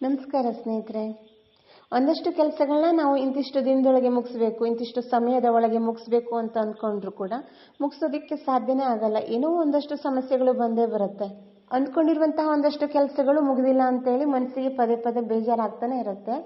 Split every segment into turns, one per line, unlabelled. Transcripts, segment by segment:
ನಮಸ್ಕಾರ ಸ್ನೇಹಿತರೆ. ಒಂದಷ್ಟು ಕೆಲಸಗಳನ್ನ ನಾವು ಇಂತಿಷ್ಟು ದಿನದೊಳಗೆ ಮುಗಿಸ್ಬೇಕು, ಇಂತಿಷ್ಟು ಸಮಯದ ಒಳಗೆ ಮುಗಿಸ್ಬೇಕು ಅಂತ ಅಂದ್ಕೊಂಡ್ರು ಕೂಡ ಮುಗಿಸೋದಕ್ಕೆ ಸಾಧ್ಯನೇ ಆಗಲ್ಲ. ಏನೋ ಒಂದಷ್ಟು ಸಮಸ್ಯೆಗಳು ಬಂದೇ ಬರುತ್ತೆ. ಅಂದ್ಕೊಂಡಿರುವಂತಹ ಒಂದಷ್ಟು ಕೆಲಸಗಳು ಮುಗಿದಿಲ್ಲ ಅಂತೇಳಿ ಮನಸ್ಸಿಗೆ ಪದೇ ಪದೇ ಬೇಜಾರಾಗ್ತಾನೆ ಇರುತ್ತೆ.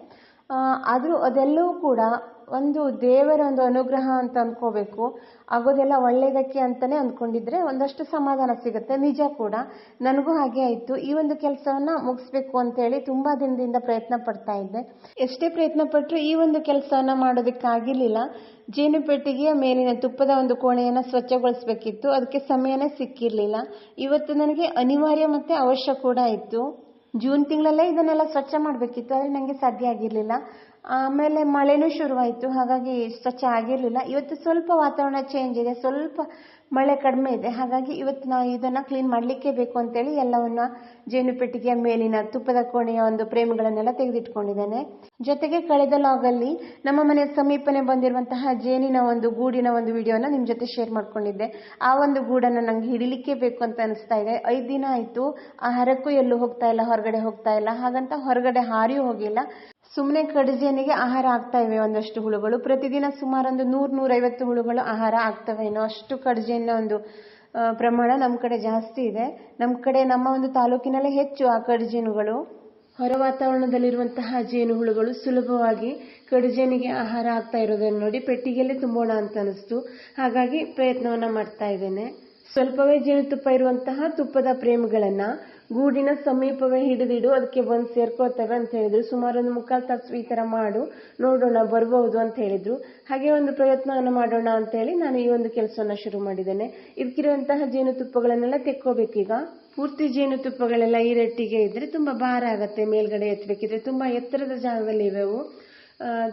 ಆದರೂ ಅದೆಲ್ಲವೂ ಕೂಡ ಒಂದು ದೇವರ ಒಂದು ಅನುಗ್ರಹ ಅಂತ ಅಂದ್ಕೋಬೇಕು ಆಗೋದೆಲ್ಲ ಒಳ್ಳೇದಕ್ಕೆ ಅಂತಾನೆ ಅಂದ್ಕೊಂಡಿದ್ರೆ ಒಂದಷ್ಟು ಸಮಾಧಾನ ಸಿಗುತ್ತೆ. ನಿಜ ಕೂಡ. ನನಗೂ ಹಾಗೆ ಆಯಿತು. ಈ ಒಂದು ಕೆಲಸವನ್ನ ಮುಗಿಸ್ಬೇಕು ಅಂತೇಳಿ ತುಂಬ ದಿನದಿಂದ ಪ್ರಯತ್ನ ಪಡ್ತಾ ಇದ್ದೆ. ಎಷ್ಟೇ ಪ್ರಯತ್ನ ಪಟ್ಟರು ಈ ಒಂದು ಕೆಲಸವನ್ನ ಮಾಡೋದಕ್ಕಾಗಿರಲಿಲ್ಲ. ಜೇನು ಪೆಟ್ಟಿಗೆಯ ಮೇಲಿನ ತುಪ್ಪದ ಒಂದು ಕೋಣೆಯನ್ನು ಸ್ವಚ್ಛಗೊಳಿಸಬೇಕಿತ್ತು. ಅದಕ್ಕೆ ಸಮಯನೇ ಸಿಕ್ಕಿರಲಿಲ್ಲ. ಇವತ್ತು ನನಗೆ ಅನಿವಾರ್ಯ ಮತ್ತು ಅವಶ್ಯ ಕೂಡ ಇತ್ತು. ಜೂನ್ ತಿಂಗಳಲ್ಲೇ ಇದನ್ನೆಲ್ಲ ಸ್ವಚ್ಛ ಮಾಡಬೇಕಿತ್ತು. ಆದರೆ ನನಗೆ ಸಾಧ್ಯ ಆಗಿರಲಿಲ್ಲ. ಆಮೇಲೆ ಮಳೆನೂ ಶುರುವಾಯಿತು. ಹಾಗಾಗಿ ಸ್ವಚ್ಛ ಆಗಿರಲಿಲ್ಲ. ಇವತ್ತು ಸ್ವಲ್ಪ ವಾತಾವರಣ ಚೇಂಜ್ ಇದೆ. ಸ್ವಲ್ಪ ಮಳೆ ಕಡಿಮೆ ಇದೆ. ಹಾಗಾಗಿ ಇವತ್ತು ನಾವು ಇದನ್ನು ಕ್ಲೀನ್ ಮಾಡಲಿಕ್ಕೆ ಬೇಕು ಅಂತೇಳಿ ಎಲ್ಲವನ್ನ ಜೇನು ಪೆಟ್ಟಿಗೆಯ ಮೇಲಿನ ತುಪ್ಪದ ಕೋಣೆಯ ಒಂದು ಪ್ರೇಮಿಗಳನ್ನೆಲ್ಲ ತೆಗೆದಿಟ್ಕೊಂಡಿದ್ದೇನೆ. ಜೊತೆಗೆ ಕಳೆದ ಲಾಗಲ್ಲಿ ನಮ್ಮ ಮನೆಯ ಸಮೀಪನೆ ಬಂದಿರುವಂತಹ ಜೇನಿನ ಒಂದು ಗೂಡಿನ ಒಂದು ವಿಡಿಯೋನ ನಿಮ್ಮ ಜೊತೆ ಶೇರ್ ಮಾಡ್ಕೊಂಡಿದ್ದೆ. ಆ ಒಂದು ಗೂಡನ್ನು ನಂಗೆ ಹಿಡಿಲಿಕ್ಕೆ ಬೇಕು ಅಂತ ಅನಿಸ್ತಾ ಇದೆ. ಐದು ದಿನ ಆಯಿತು. ಆ ಹರಕ್ಕೂ ಎಲ್ಲೂ ಹೋಗ್ತಾ ಇಲ್ಲ, ಹೊರಗಡೆ ಹೋಗ್ತಾ ಇಲ್ಲ. ಹಾಗಂತ ಹೊರಗಡೆ ಹಾರಿಯೂ ಹೋಗಿಲ್ಲ. ಸುಮ್ಮನೆ ಕಡಜಿಯನಿಗೆ ಆಹಾರ ಆಗ್ತಾ ಇವೆ ಒಂದಷ್ಟು ಹುಳುಗಳು. ಪ್ರತಿದಿನ ಸುಮಾರು ಒಂದು ನೂರ್, ನೂರೈವತ್ತು ಹುಳುಗಳು ಆಹಾರ ಆಗ್ತವೇನೋ ಅಷ್ಟು ಕಡಜಿಯನ್ನ ಒಂದು ಪ್ರಮಾಣ ನಮ್ಮ ಕಡೆ ಜಾಸ್ತಿ ಇದೆ. ನಮ್ಮ ಕಡೆ ನಮ್ಮ ಒಂದು ತಾಲೂಕಿನಲ್ಲೇ ಹೆಚ್ಚು ಆ ಕಡಜಿನುಗಳು ಹೊರ ವಾತಾವರಣದಲ್ಲಿರುವಂತಹ ಜೇನುಹುಳುಗಳು ಸುಲಭವಾಗಿ ಕಡುಜೇನಿಗೆ ಆಹಾರ ಆಗ್ತಾ ಇರೋದನ್ನು ನೋಡಿ ಪೆಟ್ಟಿಗೆಯಲ್ಲಿ ತುಂಬೋಣ ಅಂತ ಅನಿಸ್ತು. ಹಾಗಾಗಿ ಪ್ರಯತ್ನವನ್ನ ಮಾಡ್ತಾ ಇದ್ದೇನೆ. ಸ್ವಲ್ಪವೇ ಜೇನುತುಪ್ಪ ಇರುವಂತಹ ತುಪ್ಪದ ಪ್ರೇಮಗಳನ್ನ ಗೂಡಿನ ಸಮೀಪವೇ ಹಿಡಿದಿಡು, ಅದಕ್ಕೆ ಬಂದು ಸೇರ್ಕೊಳ್ತವೆ ಅಂತ ಹೇಳಿದ್ರು. ಸುಮಾರು ಒಂದು ಮುಕ್ಕಾಲು ತಾಸು ಈ ತರ ಮಾಡು, ನೋಡೋಣ ಬರಬಹುದು ಅಂತ ಹೇಳಿದ್ರು. ಹಾಗೆ ಒಂದು ಪ್ರಯತ್ನವನ್ನು ಮಾಡೋಣ ಅಂತ ಹೇಳಿ ನಾನು ಈ ಒಂದು ಕೆಲಸವನ್ನ ಶುರು ಮಾಡಿದ್ದೇನೆ. ಇದಕ್ಕಿರುವಂತಹ ಜೇನುತುಪ್ಪಗಳನ್ನೆಲ್ಲ ತೆಕ್ಕೋಬೇಕೀಗ ಪೂರ್ತಿ ಜೇನುತುಪ್ಪಗಳೆಲ್ಲ ಈ ರೆಟ್ಟಿಗೆ ಇದ್ರೆ ತುಂಬಾ ಭಾರ ಆಗತ್ತೆ, ಮೇಲ್ಗಡೆ ಎತ್ತಬೇಕಿದ್ರೆ ತುಂಬಾ ಎತ್ತರದ ಜಾಗದಲ್ಲಿ ಇವೆವು.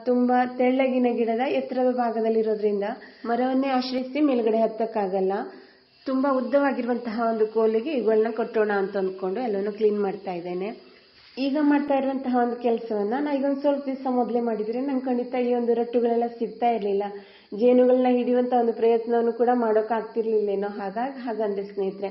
ತುಂಬಾ ತೆಳ್ಳಗಿನ ಗಿಡದ ಎತ್ತರದ ಭಾಗದಲ್ಲಿರೋದ್ರಿಂದ ಮರವನ್ನೇ ಆಶ್ರಯಿಸಿ ಮೇಲ್ಗಡೆ ಹತ್ತಕ್ಕಾಗಲ್ಲ. ತುಂಬಾ ಉದ್ದವಾಗಿರುವಂತಹ ಒಂದು ಕೋಲಿಗೆ ಇವುಗಳನ್ನ ಕಟ್ಟೋಣ ಅಂತ ಅಂದ್ಕೊಂಡು ಎಲ್ಲವನ್ನು ಕ್ಲೀನ್ ಮಾಡ್ತಾ ಇದ್ದೇನೆ. ಈಗ ಮಾಡ್ತಾ ಇರುವಂತಹ ಒಂದು ಕೆಲಸವನ್ನ ನಾ ಈಗ ಸ್ವಲ್ಪ ದಿವಸ ಮೊದಲೇ ಮಾಡಿದ್ರೆ ನಂಗೆ ಖಂಡಿತ ಈ ಒಂದು ರಟ್ಟುಗಳೆಲ್ಲ ಸಿಗ್ತಾ ಇರಲಿಲ್ಲ. ಜೇನುಗಳನ್ನ ಹಿಡಿಯುವಂತ ಒಂದು ಪ್ರಯತ್ನವನ್ನು ಕೂಡ ಮಾಡೋಕೆ ಆಗ್ತಿರ್ಲಿಲ್ಲೇನೋ ಹಾಗಾಗಿ ಹಾಗಂದ್ರೆ ಸ್ನೇಹಿತರೆ.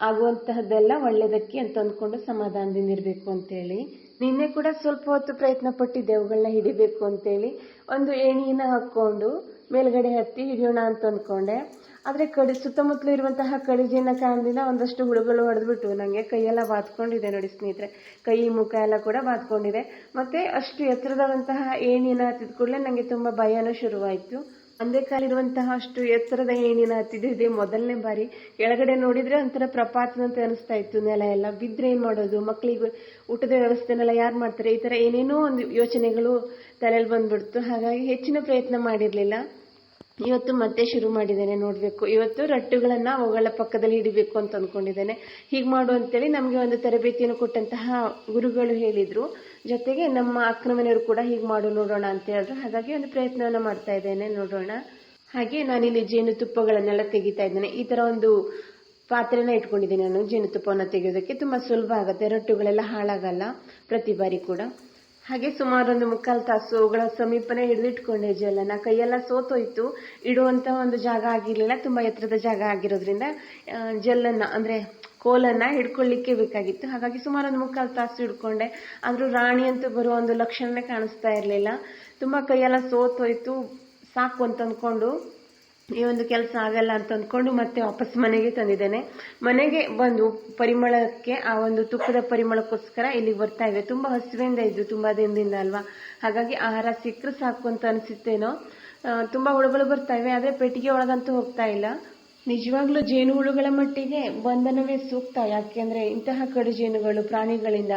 ಆಗುವಂತಹದ್ದೆಲ್ಲ ಒಳ್ಳೆಯದಕ್ಕೆ ಅಂತ ಅಂದ್ಕೊಂಡು ಸಮಾಧಾನದಿಂದ ಇರಬೇಕು ಅಂತೇಳಿ. ನಿನ್ನೆ ಕೂಡ ಸ್ವಲ್ಪ ಹೊತ್ತು ಪ್ರಯತ್ನ ಪಟ್ಟಿದ್ದೆ ಅವುಗಳನ್ನ ಹಿಡಿಬೇಕು ಅಂತೇಳಿ. ಒಂದು ಏಣಿನ ಹಾಕ್ಕೊಂಡು ಮೇಲ್ಗಡೆ ಹತ್ತಿ ಹಿಡಿಯೋಣ ಅಂತ ಅಂದ್ಕೊಂಡೆ ಆದರೆ ಕಡಿ ಸುತ್ತಮುತ್ತಲು ಇರುವಂತಹ ಕಡಿಜಿನ ಕಾರಣದಿಂದ ಒಂದಷ್ಟು ಹುಳುಗಳು ಹೊಡೆದ್ಬಿಟ್ಟು. ನನಗೆ ಕೈಯೆಲ್ಲ ಬಾತ್ಕೊಂಡಿದೆ ನೋಡಿ ಸ್ನೇಹಿತರೆ. ಕೈ, ಮುಖ ಎಲ್ಲ ಕೂಡ ಬಾತ್ಕೊಂಡಿದೆ ಮತ್ತೆ ಅಷ್ಟು ಎತ್ತರದಂತಹ ಏಣಿನ ಹತ್ತಿದ ಕೂಡಲೇ ನನಗೆ ತುಂಬ ಭಯನೂ ಶುರುವಾಯಿತು. ಒಂದೇ ಕಾಲಿರುವಂತಹ ಅಷ್ಟು ಎತ್ತರದ ಏಣಿನ ಹತ್ತಿದ್ದಿದೆ ಮೊದಲನೇ ಬಾರಿ ಕೆಳಗಡೆ ನೋಡಿದ್ರೆ ಒಂಥರ ಪ್ರಪಾತದಂತೆ ಅನಿಸ್ತಾ ಇತ್ತು. ನೆಲ ಎಲ್ಲ ಬಿದ್ದರೆ ಏನ್ ಮಾಡೋದು? ಮಕ್ಕಳಿಗೆ ಊಟದ ವ್ಯವಸ್ಥೆನೆಲ್ಲ ಯಾರು ಮಾಡ್ತಾರೆ? ಈ ಥರ ಏನೇನೋ ಒಂದು ಯೋಚನೆಗಳು ತಲೆಯಲ್ಲಿ ಬಂದ್ಬಿಡ್ತು. ಹಾಗಾಗಿ ಹೆಚ್ಚಿನ ಪ್ರಯತ್ನ ಮಾಡಿರ್ಲಿಲ್ಲ. ಇವತ್ತು ಮತ್ತೆ ಶುರು ಮಾಡಿದ್ದೇನೆ, ನೋಡಬೇಕು. ಇವತ್ತು ರಟ್ಟುಗಳನ್ನ ಅವುಗಳ ಪಕ್ಕದಲ್ಲಿ ಹಿಡಿಬೇಕು ಅಂತ ಅಂದ್ಕೊಂಡಿದ್ದೇನೆ ಹೀಗೆ ಮಾಡು ಅಂತೇಳಿ ನಮಗೆ ಒಂದು ತರಬೇತಿಯನ್ನು ಕೊಟ್ಟಂತಹ ಗುರುಗಳು ಹೇಳಿದ್ರು. ಜೊತೆಗೆ ನಮ್ಮ ಅಕ್ಕನ ಮನೆಯವರು ಕೂಡ ಹೀಗೆ ಮಾಡು, ನೋಡೋಣ ಅಂತ ಹೇಳಿದ್ರು. ಹಾಗಾಗಿ ಒಂದು ಪ್ರಯತ್ನವನ್ನು ಮಾಡ್ತಾ ಇದ್ದೇನೆ, ನೋಡೋಣ. ಹಾಗೆ ನಾನಿಲ್ಲಿ ಜೇನುತುಪ್ಪಗಳನ್ನೆಲ್ಲ ತೆಗಿತಾ ಇದ್ದೇನೆ. ಈ ತರ ಒಂದು ಪಾತ್ರೆನ ಇಟ್ಕೊಂಡಿದ್ದೀನಿ ನಾನು, ಜೇನುತುಪ್ಪವನ್ನು ತೆಗೆಯೋದಕ್ಕೆ. ತುಂಬಾ ಸುಲಭ ಆಗುತ್ತೆ, ರಟ್ಟುಗಳೆಲ್ಲ ಹಾಳಾಗಲ್ಲ ಪ್ರತಿ ಬಾರಿ ಕೂಡ. ಹಾಗೆ ಸುಮಾರು ಒಂದು ಮುಕ್ಕಾಲು ತಾಸು ಅವುಗಳ ಸಮೀಪನೇ ಹಿಡಿದಿಟ್ಕೊಂಡೆ ಜೆಲ್ಲನ್ನ ಕೈಯೆಲ್ಲ ಸೋತೋಯ್ತು. ಇಡುವಂತ ಒಂದು ಜಾಗ ಆಗಿರಲಿಲ್ಲ. ತುಂಬಾ ಎತ್ತರದ ಜಾಗ ಆಗಿರೋದ್ರಿಂದ ಜೆಲ್ಲನ್ನ ಅಂದ್ರೆ ಕೋಲನ್ನ ಹಿಡ್ಕೊಳ್ಳಿಕ್ಕೆ ಬೇಕಾಗಿತ್ತು. ಹಾಗಾಗಿ ಸುಮಾರು ಒಂದು ಮುಕ್ಕಾಲು ತಾಸು ಹಿಡ್ಕೊಂಡೆ. ಆದ್ರೂ ರಾಣಿ ಅಂತೂ ಬರುವ ಒಂದು ಲಕ್ಷಣನೇ ಕಾಣಿಸ್ತಾ ಇರಲಿಲ್ಲ. ತುಂಬಾ ಕೈಯೆಲ್ಲ ಸೋತೋಯ್ತು. ಸಾಕು ಅಂತ ಅಂದ್ಕೊಂಡು ಈ ಒಂದು ಕೆಲಸ ಆಗಲ್ಲ ಅಂತ ಅಂದ್ಕೊಂಡು ಮತ್ತೆ ವಾಪಸ್ ಮನೆಗೆ ತಂದಿದ್ದೇನೆ. ಮನೆಗೆ ಬಂದು ಪರಿಮಳಕ್ಕೆ, ಆ ಒಂದು ತುಪ್ಪದ ಪರಿಮಳಕ್ಕೋಸ್ಕರ ಇಲ್ಲಿಗೆ ಬರ್ತಾ ಇದೆ. ತುಂಬಾ ಹಸಿವೆಯಿಂದ ಇದ್ದು ತುಂಬಾ ದಿನದಿಂದ ಅಲ್ವಾ? ಹಾಗಾಗಿ ಆಹಾರ ಸಿಕ್ಕರೆ ಸಾಕು ಅಂತ ಅನಿಸುತ್ತೇನೋ. ತುಂಬಾ ಹುಳುಗಳು ಬರ್ತಾ ಇವೆ, ಆದ್ರೆ ಪೆಟ್ಟಿಗೆ ಒಳಗಂತೂ ಹೋಗ್ತಾ ಇಲ್ಲ. ನಿಜವಾಗ್ಲೂ ಜೇನು ಹುಳುಗಳ ಮಟ್ಟಿಗೆ ಬಂಧನವೇ ಸೂಕ್ತ. ಯಾಕೆಂದ್ರೆ ಇಂತಹ ಕಡು ಜೇನುಗಳು ಪ್ರಾಣಿಗಳಿಂದ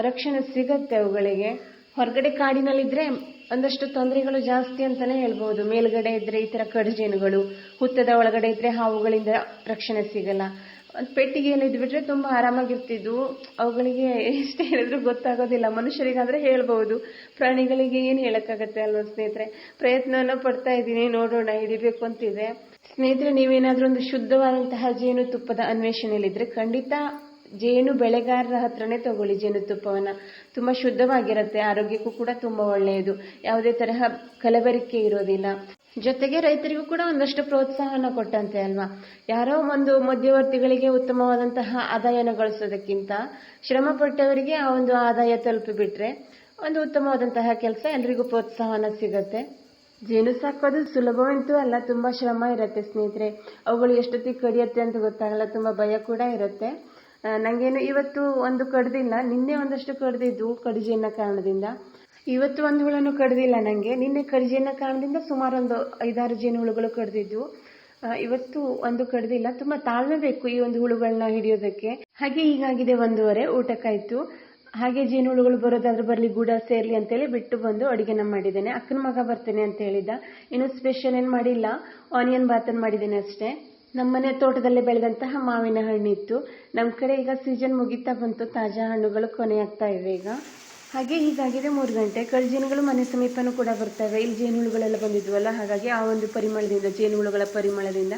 ರಕ್ಷಣೆ ಸಿಗತ್ತೆ ಅವುಗಳಿಗೆ. ಹೊರಗಡೆ ಕಾಡಿನಲ್ಲಿದ್ರೆ ಒಂದಷ್ಟು ತೊಂದರೆಗಳು ಜಾಸ್ತಿ ಅಂತಾನೆ ಹೇಳ್ಬಹುದು ಮೇಲ್ಗಡೆ ಇದ್ರೆ ಈ ತರ ಕಡುಜೇನುಗಳು, ಹುತ್ತದ ಒಳಗಡೆ ಇದ್ರೆ ಹಾವುಗಳಿಂದ ರಕ್ಷಣೆ ಸಿಗಲ್ಲ. ಪೆಟ್ಟಿಗೆಯಲ್ಲಿ ಇದ್ಬಿಟ್ರೆ ತುಂಬಾ ಆರಾಮಾಗಿರ್ತಿದ್ವು. ಅವುಗಳಿಗೆ ಎಷ್ಟು ಹೇಳಿದ್ರು ಗೊತ್ತಾಗೋದಿಲ್ಲ. ಮನುಷ್ಯರಿಗಾದ್ರೆ ಹೇಳ್ಬಹುದು ಪ್ರಾಣಿಗಳಿಗೆ ಏನ್ ಹೇಳಕ್ಕಾಗತ್ತೆ ಅಲ್ವ ಸ್ನೇಹಿತರೆ? ಪ್ರಯತ್ನವನ್ನ ಪಡ್ತಾ ಇದ್ದೀನಿ. ನೋಡೋಣ, ಹಿಡಿಬೇಕು ಅಂತಿದೆ. ಸ್ನೇಹಿತರೆ, ನೀವೇನಾದ್ರೂ ಒಂದು ಶುದ್ಧವಾದಂತಹ ಜೇನು ತುಪ್ಪದ ಅನ್ವೇಷಣೆಯಲ್ಲಿದ್ರೆ ಖಂಡಿತ ಜೇನು ಬೆಳೆಗಾರರ ಹತ್ರನೇ ತಗೊಳ್ಳಿ ಜೇನುತುಪ್ಪವನ್ನು ತುಂಬ ಶುದ್ಧವಾಗಿರುತ್ತೆ, ಆರೋಗ್ಯಕ್ಕೂ ಕೂಡ ತುಂಬ ಒಳ್ಳೆಯದು. ಯಾವುದೇ ತರಹ ಕಲಬೆರಕೆ ಇರೋದಿಲ್ಲ. ಜೊತೆಗೆ ರೈತರಿಗೂ ಕೂಡ ಒಂದಷ್ಟು ಪ್ರೋತ್ಸಾಹನ ಕೊಟ್ಟಂತೆ ಅಲ್ವಾ? ಯಾರೋ ಒಂದು ಮಧ್ಯವರ್ತಿಗಳಿಗೆ ಉತ್ತಮವಾದಂತಹ ಆದಾಯನ ಗಳಿಸೋದಕ್ಕಿಂತ ಶ್ರಮ ಪಟ್ಟವರಿಗೆ ಆ ಒಂದು ಆದಾಯ ತಲುಪಿಬಿಟ್ರೆ ಒಂದು ಉತ್ತಮವಾದಂತಹ ಕೆಲಸ ಎಲ್ರಿಗೂ ಪ್ರೋತ್ಸಾಹನ ಸಿಗುತ್ತೆ. ಜೇನು ಸಾಕೋದು ಸುಲಭವಂತೂ ಅಲ್ಲ, ತುಂಬಾ ಶ್ರಮ ಇರುತ್ತೆ ಸ್ನೇಹಿತರೆ. ಅವುಗಳು ಎಷ್ಟೊತ್ತಿಗೆ ಕಡಿಯತ್ತೆ ಅಂತ ಗೊತ್ತಾಗಲ್ಲ, ತುಂಬಾ ಭಯ ಕೂಡ ಇರುತ್ತೆ. ಆ, ನಂಗೇನು ಇವತ್ತು ಒಂದು ಕಡ್ದಿಲ್ಲ. ನಿನ್ನೆ ಒಂದಷ್ಟು ಕಡ್ದಿದ್ದು ಕಡಿಜೆನ ಕಾರಣದಿಂದ. ಇವತ್ತು ಒಂದು ಹುಳನು ಕಡ್ದಿಲ್ಲ ನನಗೆ ನಿನ್ನೆ ಕಡಿಜೆನ ಕಾರಣದಿಂದ ಸುಮಾರು ಒಂದು ಐದಾರು ಜೇನು ಹುಳುಗಳು ಕಡ್ದಿದ್ದು. ಇವತ್ತು ಒಂದು ಕಡ್ದಿಲ್ಲ. ತುಂಬಾ ತಾಳ್ಮೆ ಬೇಕು ಈ ಒಂದು ಹುಳುಗಳನ್ನ ಹಿಡಿಯೋದಕ್ಕೆ. ಹಾಗೆ ಹೀಗಾಗಿದೆ ಒಂದೂವರೆ. ಊಟಕ್ಕಾಯ್ತು. ಹಾಗೆ ಜೇನುಹುಳುಗಳು ಬರೋದಾದ್ರೂ ಬರಲಿ ಗೂಡ ಸೇರ್ಲಿ ಅಂತೇಳಿ ಬಿಟ್ಟು ಬಂದು ಅಡಿಗೆನ ಮಾಡಿದ್ದೇನೆ. ಅಕ್ಕನ ಮಗ ಬರ್ತೇನೆ ಅಂತ ಹೇಳಿದ್ದ. ಇನ್ನು ಸ್ಪೆಷಲ್ ಏನು ಮಾಡಿಲ್ಲ. ಆನಿಯನ್ ಬಾತನ್ ಮಾಡಿದ್ದೇನೆ ಅಷ್ಟೇ. ನಮ್ಮನೆ ತೋಟದಲ್ಲಿ ಬೆಳೆದಂತಹ ಮಾವಿನ ಹಣ್ಣಿತ್ತು. ನಮ್ಮ ಕಡೆ ಈಗ ಸೀಸನ್ ಮುಗಿತಾ ಬಂತು. ತಾಜಾ ಹಣ್ಣುಗಳು ಕೊನೆಯಾಗ್ತಾ ಇವೆ ಈಗ. ಹಾಗೆ ಹೀಗಾಗಿದೆ ಮೂರು ಗಂಟೆ. ಕಳ್ಜೇನುಗಳು ಮನೆ ಸಮೀಪನೂ ಕೂಡ ಬರ್ತವೆ ಇಲ್ಲಿ ಜೇನುಹುಳುಗಳೆಲ್ಲ ಬಂದಿದ್ವಲ್ಲ, ಹಾಗಾಗಿ ಆ ಒಂದು ಪರಿಮಳದಿಂದ, ಜೇನುಹುಳುಗಳ ಪರಿಮಳದಿಂದ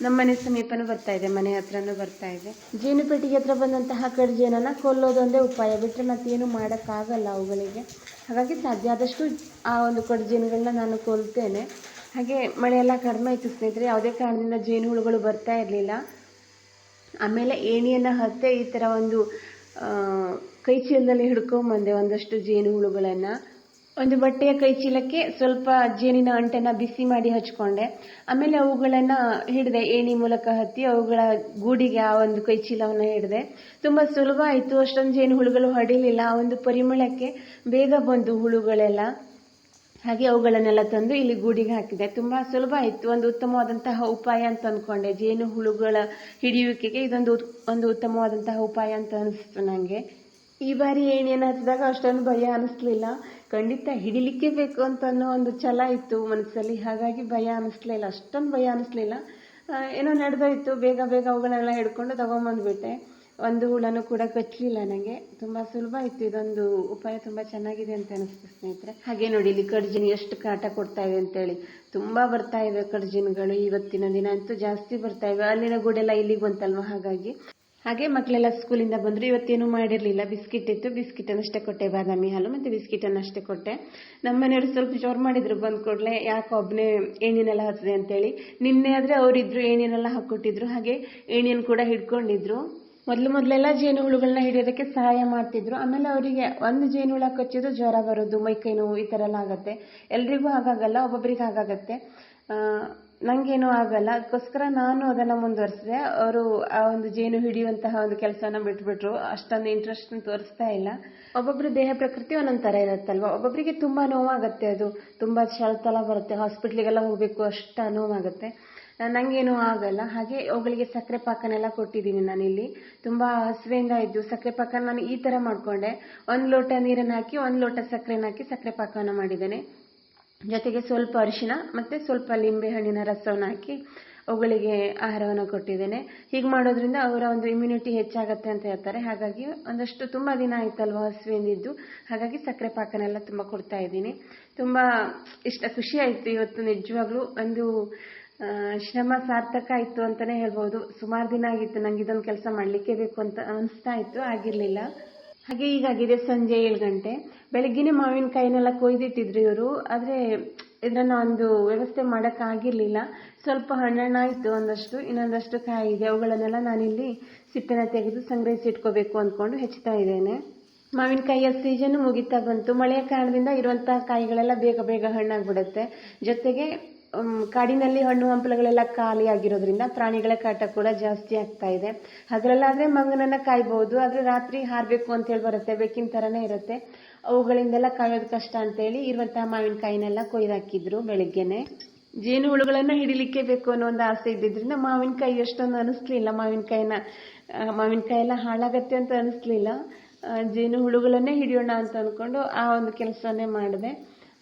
ನಮ್ಮ ಮನೆ ಸಮೀಪನೂ ಬರ್ತಾ ಇದೆ, ಮನೆ ಹತ್ರನೂ ಬರ್ತಾ ಇದೆ. ಜೇನು ಪೆಟ್ಟಿಗೆ ಹತ್ರ ಬಂದಂತಹ ಕಡ್ಜೇನನ್ನ ಕೊಲ್ಲೋದೊಂದೇ ಉಪಾಯ. ಬಿಟ್ಟರೆ ಮತ್ತೇನು ಮಾಡೋಕ್ಕಾಗಲ್ಲ ಅವುಗಳಿಗೆ. ಹಾಗಾಗಿ ಸಾಧ್ಯ ಆದಷ್ಟು ಆ ಒಂದು ಕಡ್ಜೇನುಗಳನ್ನ ನಾನು ಕೊಲ್ತೇನೆ. ಹಾಗೆ ಮಳೆ ಎಲ್ಲ ಕಡಿಮೆ ಆಯಿತು ಸ್ನೇಹಿತರೆ. ಯಾವುದೇ ಕಾರಣದಿಂದ ಜೇನುಹುಳುಗಳು ಬರ್ತಾ ಇರಲಿಲ್ಲ. ಆಮೇಲೆ ಏಣಿಯನ್ನು ಹತ್ತೆ ಈ ಥರ ಒಂದು ಕೈಚೀಲದಲ್ಲಿ ಹಿಡ್ಕೊಂಬಂದೆ ಒಂದಷ್ಟು ಜೇನು ಹುಳುಗಳನ್ನು ಒಂದು ಬಟ್ಟೆಯ ಕೈ ಚೀಲಕ್ಕೆ ಸ್ವಲ್ಪ ಜೇನಿನ ಅಂಟನ್ನು ಬಿಸಿ ಮಾಡಿ ಹಚ್ಕೊಂಡೆ. ಆಮೇಲೆ ಅವುಗಳನ್ನು ಹಿಡಿದೆ, ಏಣಿ ಮೂಲಕ ಹತ್ತಿ ಅವುಗಳ ಗೂಡಿಗೆ ಆ ಒಂದು ಕೈ ಚೀಲವನ್ನು ಹಿಡಿದೆ. ತುಂಬ ಸುಲಭ ಆಯಿತು. ಅಷ್ಟೊಂದು ಜೇನು ಹುಳುಗಳು ಹೊಡಿಲಿಲ್ಲ. ಆ ಒಂದು ಪರಿಮಳಕ್ಕೆ ಬೇಗ ಬಂದು ಹುಳುಗಳೆಲ್ಲ ಹಾಗೆ ಅವುಗಳನ್ನೆಲ್ಲ ತಂದು ಇಲ್ಲಿ ಗೂಡಿಗೆ ಹಾಕಿದೆ. ತುಂಬಾ ಸುಲಭ ಇತ್ತು. ಒಂದು ಉತ್ತಮವಾದಂತಹ ಉಪಾಯ ಅಂತ ಅಂದ್ಕೊಂಡೆ ಜೇನು, ಹುಳುಗಳ ಹಿಡಿಯುವಿಕೆಗೆ ಇದೊಂದು ಒಂದು ಉತ್ತಮವಾದಂತಹ ಉಪಾಯ ಅಂತ ಅನಿಸ್ತು ನನಗೆ ಈ ಬಾರಿ ಏಣಿಯನ್ನು ಹತ್ತಿದಾಗ ಅಷ್ಟೊಂದು ಭಯ ಅನಿಸ್ಲಿಲ್ಲ. ಖಂಡಿತ ಹಿಡಿಲಿಕ್ಕೆ ಬೇಕು ಅಂತ ಅನ್ನೋ ಒಂದು ಛಲ ಇತ್ತು ಮನಸ್ಸಲ್ಲಿ. ಹಾಗಾಗಿ ಭಯ ಅನಿಸ್ಲಿಲ್ಲ. ಅಷ್ಟೊಂದು ಭಯ ಅನಿಸ್ಲಿಲ್ಲ. ಏನೋ ನಡೆದೋಯ್ತು. ಬೇಗ ಬೇಗ ಅವುಗಳನ್ನೆಲ್ಲ ಹಿಡ್ಕೊಂಡು ತಗೊಂಬಂದ್ಬಿಟ್ಟೆ. ಒಂದು ಹುಳನೂ ಕೂಡ ಕಚ್ಚಲಿಲ್ಲ ನನಗೆ ತುಂಬಾ ಸುಲಭ ಇತ್ತು ಇದೊಂದು ಉಪಾಯ ತುಂಬಾ ಚೆನ್ನಾಗಿದೆ ಅಂತ ಅನಿಸ್ತು ಸ್ನೇಹಿತರೆ. ಹಾಗೆ ನೋಡಿ, ಇಲ್ಲಿ ಕಡ್ಜಿನ ಎಷ್ಟು ಕಾಟ ಕೊಡ್ತಾ ಇದೆ ಅಂತೇಳಿ. ತುಂಬಾ ಬರ್ತಾ ಇವೆ ಕಡ್ಜಿನ್ಗಳು ಇವತ್ತಿನ ದಿನ ಅಂತೂ ಜಾಸ್ತಿ ಬರ್ತಾ ಇವೆ. ಅಲ್ಲಿನ ಗೂಡೆಲ್ಲ ಇಲ್ಲಿಗೆ ಬಂತಲ್ವ? ಹಾಗಾಗಿ. ಹಾಗೆ ಮಕ್ಕಳೆಲ್ಲ ಸ್ಕೂಲಿಂದ ಬಂದ್ರು. ಇವತ್ತೇನು ಮಾಡಿರಲಿಲ್ಲ. ಬಿಸ್ಕಿಟ್ ಇತ್ತು. ಬಿಸ್ಕಿಟ್ ಅನ್ನಷ್ಟೇ ಕೊಟ್ಟೆ, ಬಾದಾಮಿ ಹಾಲು ಮತ್ತೆ ಬಿಸ್ಕಿಟ್ ಅನ್ನಷ್ಟೇ ಕೊಟ್ಟೆ. ನಮ್ಮ ಮನೆಯವರು ಸ್ವಲ್ಪ ಜೋರು ಮಾಡಿದ್ರು. ಬಂದ್ ಕೂಡಲೇ ಯಾಕೆ ಒಬ್ಬನೇ ಏಣಿನೆಲ್ಲ ಹತ್ತಿದೆ ಅಂತೇಳಿ. ನಿನ್ನೆ ಆದ್ರೆ ಅವರಿದ್ರು ಏಣಿನೆಲ್ಲ ಹಾಕೊಟ್ಟಿದ್ರು ಹಾಗೆ ಏಣಿಯನ್ನು ಕೂಡ ಹಿಡ್ಕೊಂಡಿದ್ರು. ಮೊದಲು ಮೊದಲೆಲ್ಲ ಜೇನು ಹುಳುಗಳನ್ನ ಹಿಡಿಯೋದಕ್ಕೆ ಸಹಾಯ ಮಾಡ್ತಿದ್ರು. ಆಮೇಲೆ ಅವರಿಗೆ ಒಂದು ಜೇನು ಹುಳ ಕಚ್ಚಿದ್ರು ಜ್ವರ ಬರೋದು ಮೈಕೈ ನೋವು ಈ ಥರ ಎಲ್ಲ ಆಗುತ್ತೆ. ಎಲ್ರಿಗೂ ಹಾಗಾಗಲ್ಲ ಒಬ್ಬೊಬ್ಬರಿಗೆ ಹಾಗಾಗತ್ತೆ. ನನಗೇನೂ ನಂಗೇನೂ ಆಗಲ್ಲ. ಅದಕ್ಕೋಸ್ಕರ ನಾನು ಅದನ್ನ ಮುಂದುವರಿಸಿದೆ. ಅವರು ಆ ಒಂದು ಜೇನು ಹಿಡಿಯುವಂತಹ ಒಂದು ಕೆಲಸನ ಬಿಟ್ಬಿಟ್ರು. ಅಷ್ಟೊಂದು ಇಂಟ್ರೆಸ್ಟ್ ತೋರಿಸ್ತಾ ಇಲ್ಲ. ಒಬ್ಬೊಬ್ರು ದೇಹ ಪ್ರಕೃತಿ ಒಂದೊಂದು ತರ ಇರುತ್ತಲ್ವಾ? ಒಬ್ಬೊಬ್ಬರಿಗೆ ತುಂಬಾ ನೋವಾಗುತ್ತೆ ಅದು. ತುಂಬಾ ಶಳತಲ ಬರುತ್ತೆ. ಹಾಸ್ಪಿಟ್ಲಿಗೆಲ್ಲ ಹೋಗಬೇಕು, ಅಷ್ಟ ನೋವಾಗುತ್ತೆ. ಆ, ನಂಗೇನು ಆಗಲ್ಲ. ಹಾಗೆ ಅವುಗಳಿಗೆ ಸಕ್ಕರೆ ಪಾಕನೆಲ್ಲ ಕೊಟ್ಟಿದ್ದೀನಿ ನಾನಿಲ್ಲಿ. ತುಂಬಾ ಹಸುವೆಯಿಂದ ಇದ್ದು ಸಕ್ಕರೆ ಪಾಕ ನಾನು ಈ ತರ ಮಾಡ್ಕೊಂಡೆ. ಒಂದು ಲೋಟ ನೀರನ್ನ ಹಾಕಿ ಒಂದು ಲೋಟ ಸಕ್ಕರೆನ ಹಾಕಿ ಸಕ್ಕರೆ ಪಾಕವನ್ನು ಮಾಡಿದ್ದೇನೆ. ಜೊತೆಗೆ ಸ್ವಲ್ಪ ಅರಿಶಿನ ಮತ್ತೆ ಸ್ವಲ್ಪ ಲಿಂಬೆ ಹಣ್ಣಿನ ರಸವನ್ನು ಹಾಕಿ ಅವುಗಳಿಗೆ ಆಹಾರವನ್ನು ಕೊಟ್ಟಿದ್ದೇನೆ. ಹೀಗೆ ಮಾಡೋದ್ರಿಂದ ಅವರ ಒಂದು ಇಮ್ಯುನಿಟಿ ಹೆಚ್ಚಾಗತ್ತೆ ಅಂತ ಹೇಳ್ತಾರೆ. ಹಾಗಾಗಿ ಒಂದಷ್ಟು ತುಂಬ ದಿನ ಆಯ್ತಲ್ವಾ ಹಸುವಿಂದಿದ್ದು ಹಾಗಾಗಿ ಸಕ್ಕರೆ ಪಾಕನೆಲ್ಲ ತುಂಬ ಕೊಡ್ತಾ ಇದ್ದೀನಿ. ತುಂಬ ಇಷ್ಟ ಖುಷಿ ಆಯಿತು ಇವತ್ತು ನಿಜವಾಗ್ಲೂ ಒಂದು ಶ್ರಮ ಸಾರ್ಥಕ ಆಯ್ತು ಅಂತಾನೆ ಹೇಳ್ಬೋದು. ಸುಮಾರು ದಿನ ಆಗಿತ್ತು, ನಂಗೆ ಇದೊಂದು ಕೆಲಸ ಮಾಡ್ಲಿಕ್ಕೆ ಬೇಕು ಅಂತ ಅನಿಸ್ತಾ ಇತ್ತು, ಆಗಿರ್ಲಿಲ್ಲ. ಹಾಗೆ ಈಗಾಗಿದೆ ಸಂಜೆ ಏಳು ಗಂಟೆ. ಬೆಳಗ್ಗೆನೆ ಮಾವಿನಕಾಯಿನೆಲ್ಲ ಕೊಯ್ದಿಟ್ಟಿದ್ರು ಇವರು. ಆದ್ರೆ ಇದನ್ನ ಒಂದು ವ್ಯವಸ್ಥೆ ಮಾಡಕ್ ಆಗಿರ್ಲಿಲ್ಲ. ಸ್ವಲ್ಪ ಹಣ್ಣಣ್ಣಾಯ್ತು ಒಂದಷ್ಟು, ಇನ್ನೊಂದಷ್ಟು ಕಾಯಿ ಇದೆ ಅವುಗಳನ್ನೆಲ್ಲ ನಾನಿಲ್ಲಿ ಸಿಪ್ಪೆನ ತೆಗೆದು ಸಂಗ್ರಹಿಸಿ ಇಟ್ಕೋಬೇಕು ಅಂದ್ಕೊಂಡು ಹೆಚ್ಚುತ್ತಾ ಇದ್ದೇನೆ. ಮಾವಿನಕಾಯಿಯ ಸೀಸನ್ ಮುಗಿತಾ ಬಂತು. ಮಳೆಯ ಕಾರಣದಿಂದ ಇರುವಂತಹ ಕಾಯಿಗಳೆಲ್ಲ ಬೇಗ ಬೇಗ ಹಣ್ಣಾಗ್ಬಿಡುತ್ತೆ. ಜೊತೆಗೆ ಕಾಡಿನಲ್ಲಿ ಹಣ್ಣು ಹಂಪಲುಗಳೆಲ್ಲ ಖಾಲಿ ಆಗಿರೋದ್ರಿಂದ ಪ್ರಾಣಿಗಳ ಕಾಟ ಕೂಡ ಜಾಸ್ತಿ ಆಗ್ತಾ ಇದೆ. ಹಗಲಲ್ಲಾದ್ರೆ ಮಂಗನನ್ನ ಕಾಯ್ಬೋದು, ಆದ್ರೆ ರಾತ್ರಿ ಹಾರ್ಬೇಕು ಅಂತ ಹೇಳಿ ಬರುತ್ತೆ, ಬೆಕ್ಕಿನ ತರನೇ ಇರುತ್ತೆ. ಅವುಗಳಿಂದೆಲ್ಲ ಕಾಯೋದು ಕಷ್ಟ ಅಂತೇಳಿ ಇರುವಂತಹ ಮಾವಿನಕಾಯಿನೆಲ್ಲ ಕೊಯ್ದಾಕಿದ್ರು ಬೆಳಿಗ್ಗೆನೆ. ಜೇನು ಹುಳುಗಳನ್ನ ಹಿಡಿಲಿಕ್ಕೆ ಬೇಕು ಅನ್ನೋ ಒಂದು ಆಸೆ ಇದ್ದಿದ್ರಿಂದ ಮಾವಿನಕಾಯಿ ಎಷ್ಟೊಂದು ಅನಿಸ್ಲಿಲ್ಲ. ಮಾವಿನಕಾಯಿನ ಮಾವಿನಕಾಯಿ ಎಲ್ಲ ಹಾಳಾಗತ್ತೆ ಅಂತ ಅನಿಸ್ಲಿಲ್ಲ. ಜೇನು ಹುಳುಗಳನ್ನೇ ಹಿಡಿಯೋಣ ಅಂತ ಅನ್ಕೊಂಡು ಆ ಒಂದು ಕೆಲಸನೇ ಮಾಡಿದೆ.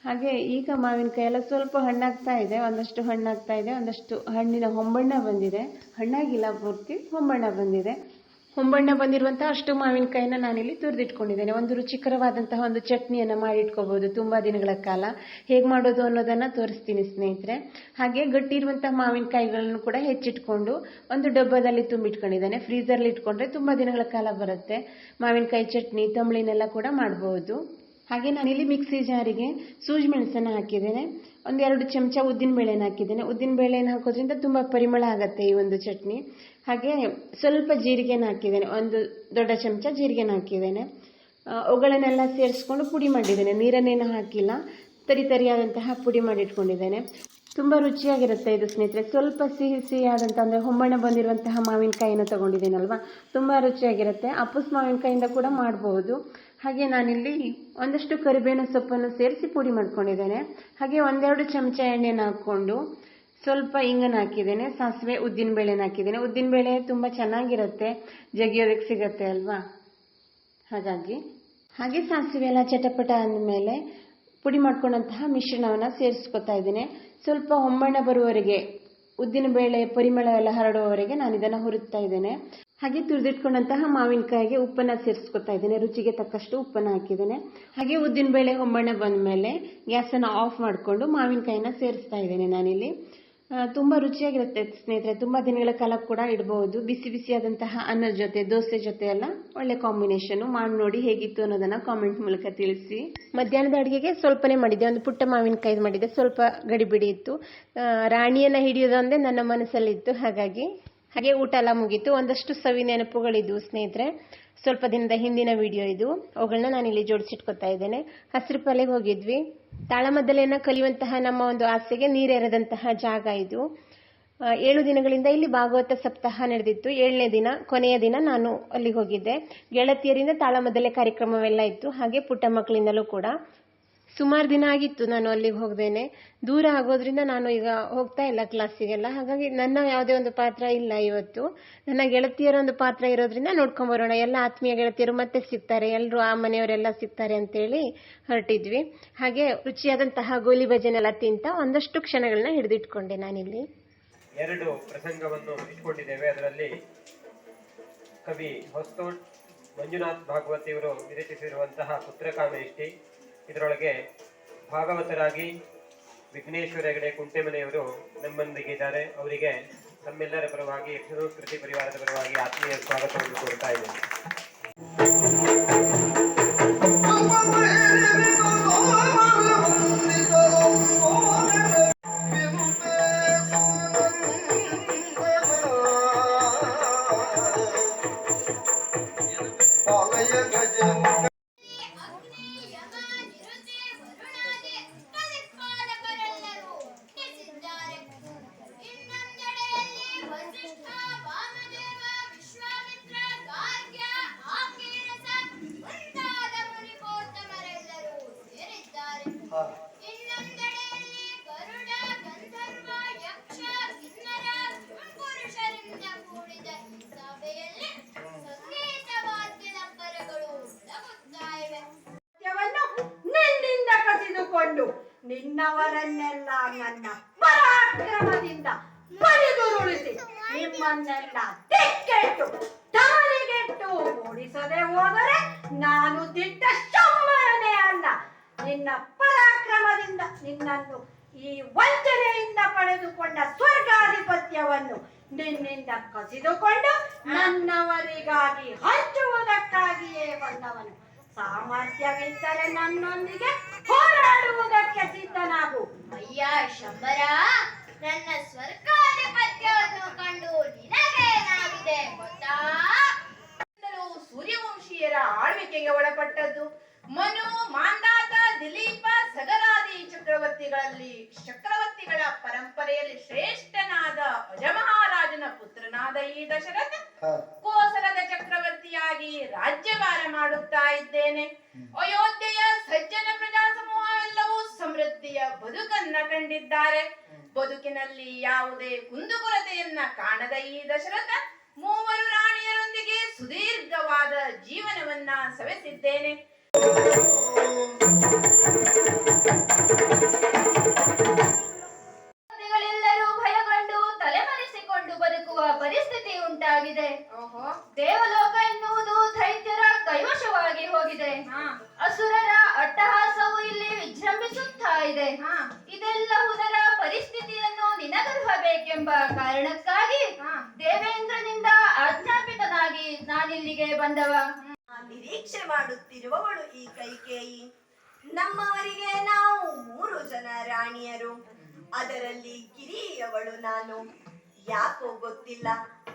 ಹಾಗೆ ಈಗ ಮಾವಿನಕಾಯಿ ಎಲ್ಲ ಸ್ವಲ್ಪ ಹಣ್ಣಾಗ್ತಾ ಇದೆ, ಒಂದಷ್ಟು ಹಣ್ಣಾಗ್ತಾ ಇದೆ, ಒಂದಷ್ಟು ಹಣ್ಣಿನ ಹೊಂಬಣ್ಣ ಬಂದಿದೆ. ಹಣ್ಣಾಗಿಲ್ಲ ಪೂರ್ತಿ, ಹೊಂಬಣ್ಣ ಬಂದಿದೆ. ಹೊಂಬಣ್ಣ ಬಂದಿರುವಂತಹ ಅಷ್ಟು ಮಾವಿನಕಾಯಿನ ನಾನಿಲ್ಲಿ ತುರಿದಿಟ್ಕೊಂಡಿದ್ದೇನೆ. ಒಂದು ರುಚಿಕರವಾದಂತಹ ಒಂದು ಚಟ್ನಿಯನ್ನ ಮಾಡಿಟ್ಕೋಬಹುದು ತುಂಬಾ ದಿನಗಳ ಕಾಲ. ಹೇಗೆ ಮಾಡೋದು ಅನ್ನೋದನ್ನ ತೋರಿಸ್ತೀನಿ ಸ್ನೇಹಿತರೆ. ಹಾಗೆ ಗಟ್ಟಿ ಇರುವಂತಹ ಮಾವಿನಕಾಯಿಗಳನ್ನು ಕೂಡ ಹೆಚ್ಚಿಟ್ಕೊಂಡು ಒಂದು ಡಬ್ಬದಲ್ಲಿ ತುಂಬಿಟ್ಕೊಂಡಿದ್ದೇನೆ. ಫ್ರೀಸರ್ಲಿ ಇಟ್ಕೊಂಡ್ರೆ ತುಂಬಾ ದಿನಗಳ ಕಾಲ ಬರುತ್ತೆ. ಮಾವಿನಕಾಯಿ ಚಟ್ನಿ, ತಂಬಳಿನೆಲ್ಲ ಕೂಡ ಮಾಡಬಹುದು ಹಾಗೆ ನಾನಿಲ್ಲಿ ಮಿಕ್ಸಿ ಜಾರಿಗೆ ಸೂಜಿ ಮೆಣಸನ್ನು ಹಾಕಿದ್ದೇನೆ. ಒಂದೆರಡು ಚಮಚ ಉದ್ದಿನ ಬೇಳೆನ ಹಾಕಿದ್ದೇನೆ. ಉದ್ದಿನ ಬೇಳೆನ ಹಾಕೋದ್ರಿಂದ ತುಂಬ ಪರಿಮಳ ಆಗುತ್ತೆ ಈ ಒಂದು ಚಟ್ನಿ. ಹಾಗೆ ಸ್ವಲ್ಪ ಜೀರಿಗೆನ ಹಾಕಿದ್ದೇನೆ. ಒಂದು ದೊಡ್ಡ ಚಮಚ ಜೀರಿಗೆನ ಹಾಕಿದ್ದೇನೆ. ಅವುಗಳನ್ನೆಲ್ಲ ಸೇರಿಸ್ಕೊಂಡು ಪುಡಿ ಮಾಡಿದ್ದೇನೆ. ನೀರನ್ನೇನು ಹಾಕಿಲ್ಲ. ತರಿ ತರಿಯಾದಂತಹ ಪುಡಿ ಮಾಡಿಟ್ಕೊಂಡಿದ್ದೇನೆ. ತುಂಬ ರುಚಿಯಾಗಿರುತ್ತೆ ಇದು ಸ್ನೇಹಿತರೆ. ಸ್ವಲ್ಪ ಸಿಹಿ ಸಿಹಿಯಾದಂಥ ಅಂದರೆ ಹೊಂಬಣ್ಣ ಬಂದಿರುವಂತಹ ಮಾವಿನಕಾಯಿನ ತೊಗೊಂಡಿದ್ದೀನಲ್ವ? ತುಂಬ ರುಚಿಯಾಗಿರುತ್ತೆ. ಅಪ್ಪಸ್ ಮಾವಿನಕಾಯಿಂದ ಕೂಡ ಮಾಡಬಹುದು ಹಾಗೆ ನಾನಿಲ್ಲಿ ಒಂದಷ್ಟು ಕರಿಬೇವಿನ ಸೊಪ್ಪನ್ನು ಸೇರಿಸಿ ಪುಡಿ ಮಾಡ್ಕೊಂಡಿದ್ದೇನೆ. ಹಾಗೆ ಒಂದೆರಡು ಚಮಚ ಎಣ್ಣೆನ ಹಾಕ್ಕೊಂಡು ಸ್ವಲ್ಪ ಇಂಗನ ಹಾಕಿದ್ದೇನೆ, ಸಾಸಿವೆ ಉದ್ದಿನ ಬೇಳೆನ ಹಾಕಿದ್ದೇನೆ. ಉದ್ದಿನ ಬೇಳೆ ತುಂಬ ಚೆನ್ನಾಗಿರುತ್ತೆ, ಜಗಿಯೋದಕ್ಕೆ ಸಿಗತ್ತೆ ಅಲ್ವಾ? ಹಾಗಾಗಿ ಹಾಗೆ ಸಾಸಿವೆ ಎಲ್ಲ ಚಟಪಟ ಅಂದಮೇಲೆ ಪುಡಿ ಮಾಡ್ಕೊಂಡಂತಹ ಮಿಶ್ರಣವನ್ನು ಸೇರಿಸ್ಕೊತಾ ಇದ್ದೀನಿ. ಸ್ವಲ್ಪ ಹೊಂಬಣ್ಣ ಬರುವವರೆಗೆ, ಉದ್ದಿನ ಬೇಳೆ, ಪರಿಮಳ ಎಲ್ಲ ಹರಡುವವರೆಗೆ ನಾನು ಇದನ್ನು ಹುರಿತಾ ಇದ್ದೇನೆ. ಹಾಗೆ ತುರಿದಿಟ್ಕೊಂಡಂತಹ ಮಾವಿನಕಾಯಿಗೆ ಉಪ್ಪನ್ನ ಸೇರಿಸ್ಕೊತಾ ಇದ್ದೇನೆ. ರುಚಿಗೆ ತಕ್ಕಷ್ಟು ಉಪ್ಪನ್ನ ಹಾಕಿದ್ದೇನೆ. ಹಾಗೆ ಉದ್ದಿನ ಬೇಳೆ ಹೊಂಬಣ್ಣ ಬಂದ ಮೇಲೆ ಗ್ಯಾಸನ್ನು ಆಫ್ ಮಾಡಿಕೊಂಡು ಮಾವಿನಕಾಯಿನ ಸೇರಿಸ್ತಾ ಇದ್ದೇನೆ ನಾನಿಲ್ಲಿ. ತುಂಬ ರುಚಿಯಾಗಿರುತ್ತೆ ಸ್ನೇಹಿತರೆ. ತುಂಬಾ ದಿನಗಳ ಕಾಲ ಕೂಡ ಇಡಬಹುದು ಬಿಸಿ ಬಿಸಿಯಾದಂತಹ ಅನ್ನದ ಜೊತೆ, ದೋಸೆ ಜೊತೆ ಎಲ್ಲ ಒಳ್ಳೆ ಕಾಂಬಿನೇಷನ್ ಮಾಡಿ ನೋಡಿ ಹೇಗಿತ್ತು ಅನ್ನೋದನ್ನ ಕಾಮೆಂಟ್ ಮೂಲಕ ತಿಳಿಸಿ. ಮಧ್ಯಾಹ್ನದ ಅಡುಗೆಗೆ ಸ್ವಲ್ಪನೇ ಮಾಡಿದ್ದೆ. ಒಂದು ಪುಟ್ಟ ಮಾವಿನಕಾಯಿ ಮಾಡಿದ್ದೆ. ಸ್ವಲ್ಪ ಗಡಿಬಿಡಿ ಇತ್ತು. ರಾಣಿಯನ್ನು ಹಿಡಿಯೋದು ಹಿಡಿಯೋದೊಂದೇ ನನ್ನ ಮನಸ್ಸಲ್ಲಿತ್ತು. ಹಾಗಾಗಿ ಹಾಗೆ ಊಟ ಎಲ್ಲ ಮುಗೀತು. ಒಂದಷ್ಟು ಸವಿ ನೆನಪುಗಳಿದ್ವು ಸ್ನೇಹಿತರೆ. ಸ್ವಲ್ಪ ದಿನದ ಹಿಂದಿನ ವಿಡಿಯೋ ಇದು. ಅವುಗಳನ್ನ ನಾನು ಇಲ್ಲಿ ಜೋಡಿಸಿಟ್ಕೊತಾ ಇದ್ದೇನೆ. ಹಸಿರು ಪಾಲೆಗೆ ಹೋಗಿದ್ವಿ. ತಾಳಮದ್ದಲೆಯನ್ನ ಕಲಿಯುವಂತಹ ನಮ್ಮ ಒಂದು ಆಸೆಗೆ ನೀರೆರೆದಂತಹ ಜಾಗ ಇದು. ಏಳು ದಿನಗಳಿಂದ ಇಲ್ಲಿ ಭಾಗವತ ಸಪ್ತಾಹ ನಡೆದಿತ್ತು. ಏಳನೇ ದಿನ, ಕೊನೆಯ ದಿನ ನಾನು ಅಲ್ಲಿಗೆ ಹೋಗಿದ್ದೆ. ಗೆಳತಿಯರಿಂದ ತಾಳಮದ್ದಲೆ ಕಾರ್ಯಕ್ರಮವೆಲ್ಲ ಇತ್ತು. ಹಾಗೆ ಪುಟ್ಟ ಮಕ್ಕಳಿಂದಲೂ ಕೂಡ. ಸುಮಾರು ದಿನ ಆಗಿತ್ತು ನಾನು ಅಲ್ಲಿಗೆ ಹೋಗ್ದೇನೆ. ದೂರ ಆಗೋದ್ರಿಂದ ನಾನು ಈಗ ಹೋಗ್ತಾ ಇಲ್ಲ ಕ್ಲಾಸಿಗೆಲ್ಲ ಹಾಗಾಗಿ ನನ್ನ ಯಾವುದೇ ಒಂದು ಪಾತ್ರ ಇಲ್ಲ ಇವತ್ತು. ನನ್ನ ಗೆಳತಿಯರ ಒಂದು ಪಾತ್ರ ಇರೋದ್ರಿಂದ ನೋಡ್ಕೊಂಡ್ ಬರೋಣ. ಎಲ್ಲ ಆತ್ಮೀಯ ಗೆಳತಿಯರು ಮತ್ತೆ ಸಿಗ್ತಾರೆ. ಎಲ್ಲರೂ ಆ ಮನೆಯವರೆಲ್ಲ ಸಿಗ್ತಾರೆ ಅಂತೇಳಿ ಹೊರಟಿದ್ವಿ. ಹಾಗೆ ರುಚಿಯಾದಂತಹ ಗೋಲಿ ಭಜನೆಲ್ಲ ತಿಂತ ಒಂದಷ್ಟು ಕ್ಷಣಗಳನ್ನ ಹಿಡಿದಿಟ್ಕೊಂಡೆ ನಾನಿಲ್ಲಿ.
ಎರಡು ಪ್ರಸಂಗವನ್ನು ಇಟ್ಕೊಂಡಿದ್ದೇವೆ. ಅದರಲ್ಲಿ ಕವಿ ಹೊಸ್ತೋಟ್ ಮಂಜುನಾಥ್ ಭಾಗವತಿಯವರು ವಿರಚಿಸಿರುವಂತಹ ಪುತ್ರಕಾಮೇಷ್ಟಿ ಇದರೊಳಗೆ ಭಾಗವತರಾಗಿ ವಿಘ್ನೇಶ್ವರ ಹೆಗಡೆ ಕುಂಟೆಮನೆಯವರು ನಮ್ಮೊಂದಿಗಿದ್ದಾರೆ ಅವರಿಗೆ ನಮ್ಮೆಲ್ಲರ ಪರವಾಗಿ ಯಕ್ಷಸಂಸ್ಕೃತಿ ಪರಿವಾರದ ಪರವಾಗಿ ಆತ್ಮೀಯ ಸ್ವಾಗತವನ್ನು ಕೊಡ್ತಾ ಇದ್ದೇನೆ.
ನಿಮ್ಮನ್ನೆಲ್ಲ ದಿಕ್ಕೆಟ್ಟು ತಾರಿಗೆಟ್ಟು ಓಡಿಸದೆ ಹೋದರೆ ನಾನು ದಿಟ್ಟ ಸುಮ್ಮನೆ ಅಲ್ಲ. ನಿನ್ನ ಪರಾಕ್ರಮದಿಂದ ನಿನ್ನನ್ನು ಈ ವಂಚನೆಯಿಂದ ಪಡೆದುಕೊಂಡ ಸ್ವರ್ಗಾಧಿಪತ್ಯವನ್ನು ನಿನ್ನಿಂದ ಕಸಿದುಕೊಂಡು ನನ್ನವರಿಗಾಗಿ ಹಂಚುವುದಕ್ಕಾಗಿಯೇ ಬಂದವನು. ಸಾಮರ್ಥ್ಯವಿದ್ದರೆ ನನ್ನೊಂದಿಗೆ ಹೋರಾಡುವುದಕ್ಕೆ ಸಿದ್ಧನಾಗು.
ಅಯ್ಯ ಶಂಬರ ನನ್ನ ಸ್ವರ್ಗಾಧಿಪತ್ಯವನ್ನು ಕಂಡು ನಿನಗೇನಾಗಿದೆ ಗೊತ್ತಾ?
ಸೂರ್ಯವಂಶೀಯರ ಆಳ್ವಿಕೆಗೆ ಒಳಪಟ್ಟದ್ದು. ಮನು ಮಾಂದಾತ ದಿಲೀಪ ಸಗರಾದಿ ಚಕ್ರವರ್ತಿಗಳಲ್ಲಿ ಚಕ್ರವರ್ತಿಗಳ ಪರಂಪರೆಯಲ್ಲಿ ಶ್ರೇಷ್ಠನಾದ ಅಜಮಹಾರಾಜನ ಪುತ್ರನಾದ ಈ ದಶರಥ ಕೋಸಲದ ಚಕ್ರವರ್ತಿಯಾಗಿ ರಾಜ್ಯಭಾರ ಮಾಡುತ್ತಾ ಇದ್ದೇನೆ. ಅಯೋಧ್ಯೆಯ ಸಜ್ಜನ ಪ್ರಜಾ ಸಮೃದ್ಧಿಯ ಬದುಕನ್ನ ಕಂಡಿದ್ದಾರೆ. ಬದುಕಿನಲ್ಲಿ ಯಾವುದೇ ಕುಂದುಕೊರತೆಯನ್ನ ಕಾಣದ ಈ ದಶರಥ ಮೂವರು ರಾಣಿಯರೊಂದಿಗೆ ಸುದೀರ್ಘವಾದ ಜೀವನವನ್ನ ಸವೆಸಿದ್ದೇನೆ.
ಭಯಗೊಂಡು ತಲೆಮರೆಸಿಕೊಂಡು ಬದುಕುವ ಪರಿಸ್ಥಿತಿ ಉಂಟಾಗಿದೆ.
ಓಹೋ.
ಇದೆ.
ಹಾ.
ಇದೆಲ್ಲವುದರ ಪರಿಸ್ಥಿತಿಯನ್ನು ನಿನಗರ್ಹಬೇಕೆಂಬ ಕಾರಣಕ್ಕಾಗಿ. ದೇವೇಂದ್ರನಿಂದ ಆಜ್ಞಾಪಿತನಾಗಿ ನಾನಿಲ್ಲಿಗೆ ಬಂದವ.
ನಿರೀಕ್ಷೆ ಮಾಡುತ್ತಿರುವವಳು ಈ ಕೈಕೇಯಿ. ನಮ್ಮವರಿಗೆ ನಾವು ಮೂರು ಜನ ರಾಣಿಯರು. ಅದರಲ್ಲಿ ಕಿರಿಯವಳು ನಾನು. ಯಾಕೋ ಗೊತ್ತಿಲ್ಲ.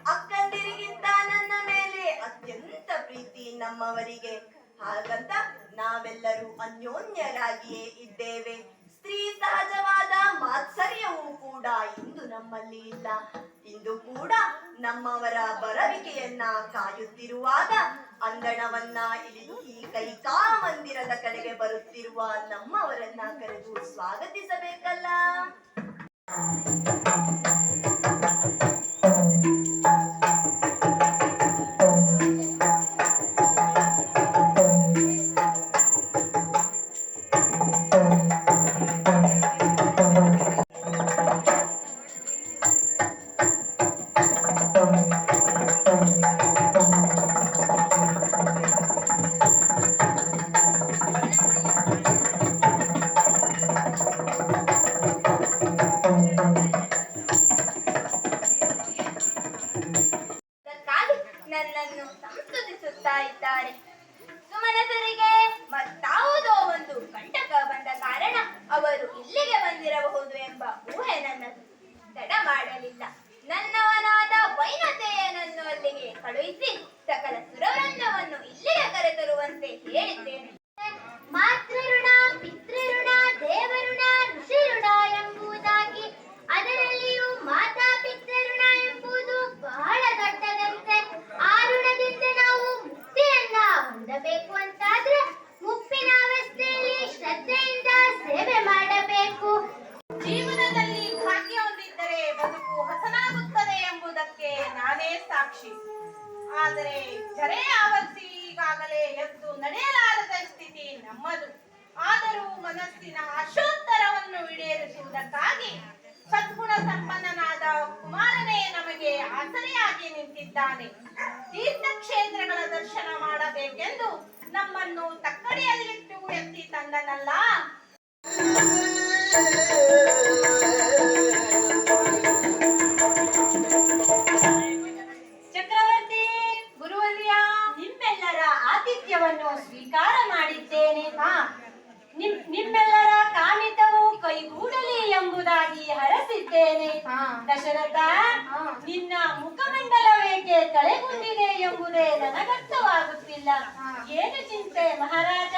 ಅಕ್ಕಂದಿರಿಗಿಂತ ನನ್ನ ಮೇಲೆ ಅತ್ಯಂತ ಪ್ರೀತಿ ನಮ್ಮವರಿಗೆ. ಹಾಗಂತ ನಾವೆಲ್ಲರೂ ಅನ್ಯೋನ್ಯರಾಗಿಯೇ ಇದ್ದೇವೆ. ಸ್ತ್ರೀ ಸಹಜವಾದ ಮಾತ್ಸರ್ಯವೂ ಕೂಡ ಇಂದು ನಮ್ಮಲ್ಲಿ ಇಲ್ಲ ಇಂದು ಕೂಡ ನಮ್ಮವರ ಬರವಿಕೆಯನ್ನ ಕಾಯುತ್ತಿರುವಾಗ ಅಂಗಣವನ್ನ ಇಳಿದು ಈ ಕೈಕಾ ಮಂದಿರದ ಕಡೆಗೆ ಬರುತ್ತಿರುವ ನಮ್ಮವರನ್ನ ಕರೆದು ಸ್ವಾಗತಿಸಬೇಕಲ್ಲ.
padre. ನಮ್ಮದು ಆದರೂ ಮನಸ್ಸಿನ ಆಶೋತ್ತರವನ್ನು ಈಡೇರಿಸುವುದಕ್ಕಾಗಿ ಸದ್ಗುಣ ಸಂಪನ್ನನಾದ ಕುಮಾರನೇ ನಮಗೆ ಆಸರೆಯಾಗಿ ನಿಂತಿದ್ದಾನೆ. ತೀರ್ಥಕ್ಷೇತ್ರಗಳ ದರ್ಶನ ಮಾಡಬೇಕೆಂದು ನಮ್ಮನ್ನು ತಕ್ಕಡಿಯಲ್ಲಿಟ್ಟು ಎತ್ತಿ ತಂದನಲ್ಲ. ಹಾ.
ದಶರಥ ನಿನ್ನ ಮುಖಮಂಡಲವೇಕೆ ತಲೆಗುಂದಿದೆ ಎಂಬುದೇ ನನಗರ್ಥವಾಗುತ್ತಿಲ್ಲ. ಏನು ಚಿಂತೆ ಮಹಾರಾಜ?